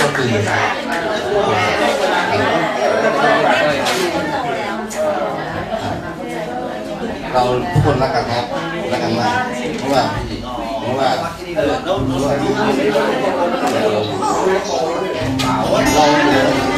ก็คือเราทุกคนรักกันครับรักกันมากเพราะว่าเพราะว่าเราเรา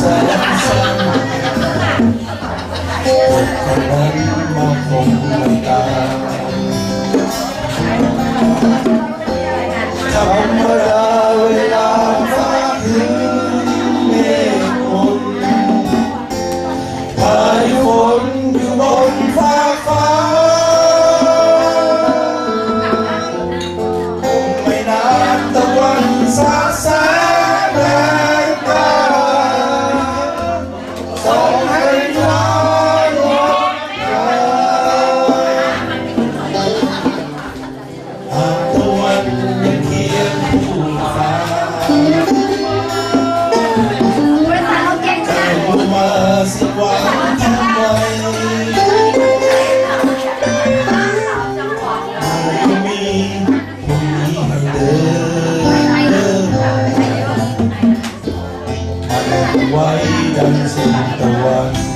สารสันคนนั้นมองคงน้ำตา 一样心动弯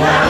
Wow.